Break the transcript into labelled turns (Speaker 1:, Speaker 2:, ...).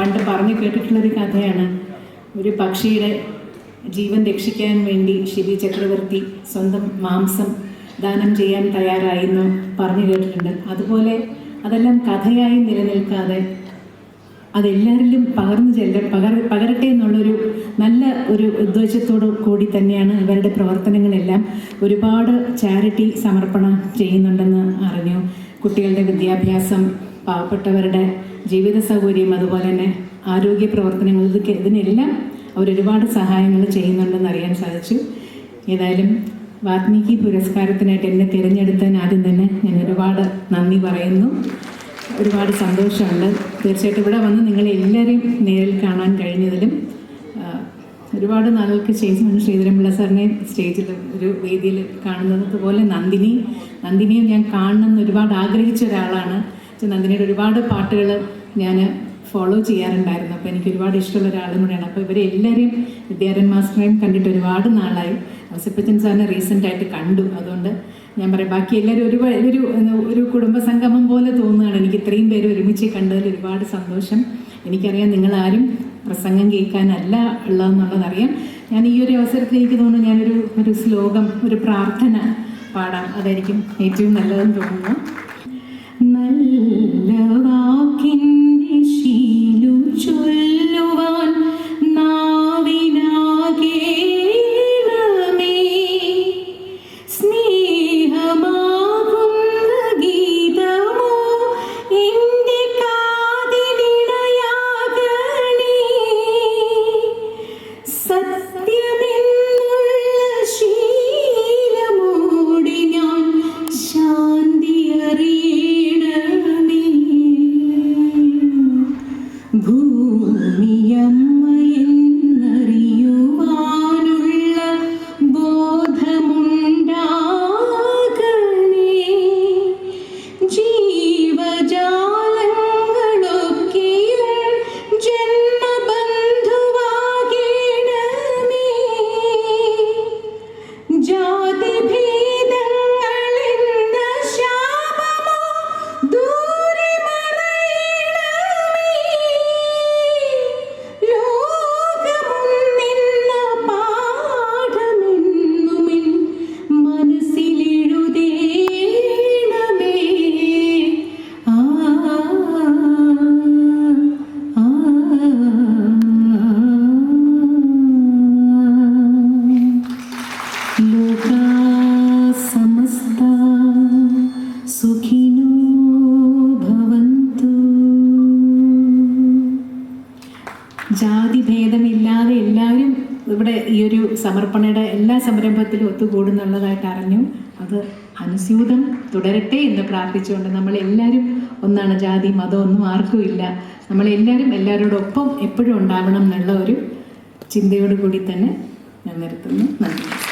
Speaker 1: പണ്ട് പറഞ്ഞു കേട്ടിട്ടുള്ളൊരു കഥയാണ്. ഒരു പക്ഷിയുടെ ജീവൻ രക്ഷിക്കാൻ വേണ്ടി ശിവി ചക്രവർത്തി സ്വന്തം മാംസം ദാനം ചെയ്യാൻ തയ്യാറായെന്ന് പറഞ്ഞു കേട്ടിട്ടുണ്ട്. അതുപോലെ അതെല്ലാം കഥയായി നിലനിൽക്കാതെ അതെല്ലാവരിലും പകർന്നു ചെല്ല പകർ പകരട്ടെ എന്നുള്ളൊരു നല്ല ഒരു ഉദ്ദേശത്തോടു കൂടി തന്നെയാണ് ഇവരുടെ പ്രവർത്തനങ്ങളെല്ലാം ഒരുപാട് ചാരിറ്റി സമർപ്പണം ചെയ്യുന്നുണ്ടെന്ന് അറിഞ്ഞു. കുട്ടികളുടെ വിദ്യാഭ്യാസം പാവപ്പെട്ടവരുടെ ജീവിത സൗകര്യം അതുപോലെ തന്നെ ആരോഗ്യ പ്രവർത്തനങ്ങൾ ഇതൊക്കെ ഇതിനെല്ലാം അവരൊരുപാട് സഹായങ്ങൾ ചെയ്യുന്നുണ്ടെന്ന് അറിയാൻ സാധിച്ചു. ഏതായാലും വാത്മീകി പുരസ്കാരത്തിനായിട്ട് എന്നെ തിരഞ്ഞെടുത്തതിന് ആദ്യം തന്നെ ഞാൻ ഒരുപാട് നന്ദി പറയുന്നു. ഒരുപാട് സന്തോഷമുണ്ട്. തീർച്ചയായിട്ടും ഇവിടെ വന്ന് നിങ്ങളെ എല്ലാവരെയും നേരിൽ കാണാൻ കഴിഞ്ഞതിലും ഒരുപാട് നാളുകൾക്ക് ശേഷം ശ്രീധരൻപിള്ള സാറിനെ സ്റ്റേജിൽ ഒരു വേദിയിൽ കാണുന്നത് പോലെ നന്ദിനി നന്ദിനിയും ഞാൻ കാണണമെന്ന് ഒരുപാട് ആഗ്രഹിച്ച ഒരാളാണ്. നന്ദിനിയുടെ ഒരുപാട് പാട്ടുകൾ ഞാൻ ഫോളോ ചെയ്യാറുണ്ടായിരുന്നു. അപ്പോൾ എനിക്ക് ഒരുപാട് ഇഷ്ടമുള്ള ഒരാളും കൂടെയാണ്. അപ്പോൾ ഇവരെ എല്ലാവരെയും വിദ്യാരൻ മാസ്റ്ററേയും കണ്ടിട്ട് ഒരുപാട് നാളായി. അവസപ്പച്ചൻ സാറിനെ റീസെന്റ് ആയിട്ട് കണ്ടു. അതുകൊണ്ട് ഞാൻ പറയാം ബാക്കി എല്ലാവരും ഒരു ഒരു ഒരു കുടുംബ സംഗമം പോലെ തോന്നുകയാണ്. എനിക്ക് ഇത്രയും പേര് ഒരുമിച്ച് കണ്ടതിൽ ഒരുപാട് സന്തോഷം. എനിക്കറിയാം നിങ്ങളാരും പ്രസംഗം കേൾക്കാനല്ല ഉള്ളതെന്നുള്ളതറിയാം ഞാൻ ഈ ഒരു അവസരത്തിൽ എനിക്ക് തോന്നുന്നു ഞാനൊരു ഒരു ശ്ലോകം ഒരു പ്രാർത്ഥന പാടാം. അതായിരിക്കും ഏറ്റവും നല്ലതെന്ന് തോന്നുന്നു. നല്ല ഭവന്തു ജാതി ഭേദമില്ലാതെ എല്ലാവരും ഇവിടെ ഈ ഒരു സമർപ്പണയുടെ എല്ലാ സംരംഭത്തിലും ഒത്തുകൂടുന്നുള്ളതായിട്ട് അറിഞ്ഞു. അത് അനുസ്യൂതം തുടരട്ടെ എന്ന് പ്രാർത്ഥിച്ചുകൊണ്ട് നമ്മൾ നമ്മളെല്ലാവരും ഒന്നാണ് ജാതി മതം ഒന്നും ആർക്കും ഇല്ല. നമ്മളെല്ലാവരും എല്ലാവരോടൊപ്പം എപ്പോഴും ഉണ്ടാവണം എന്നുള്ള ഒരു ചിന്തയോടുകൂടി തന്നെ ഞാൻ നിർത്തുന്നു. നന്ദി.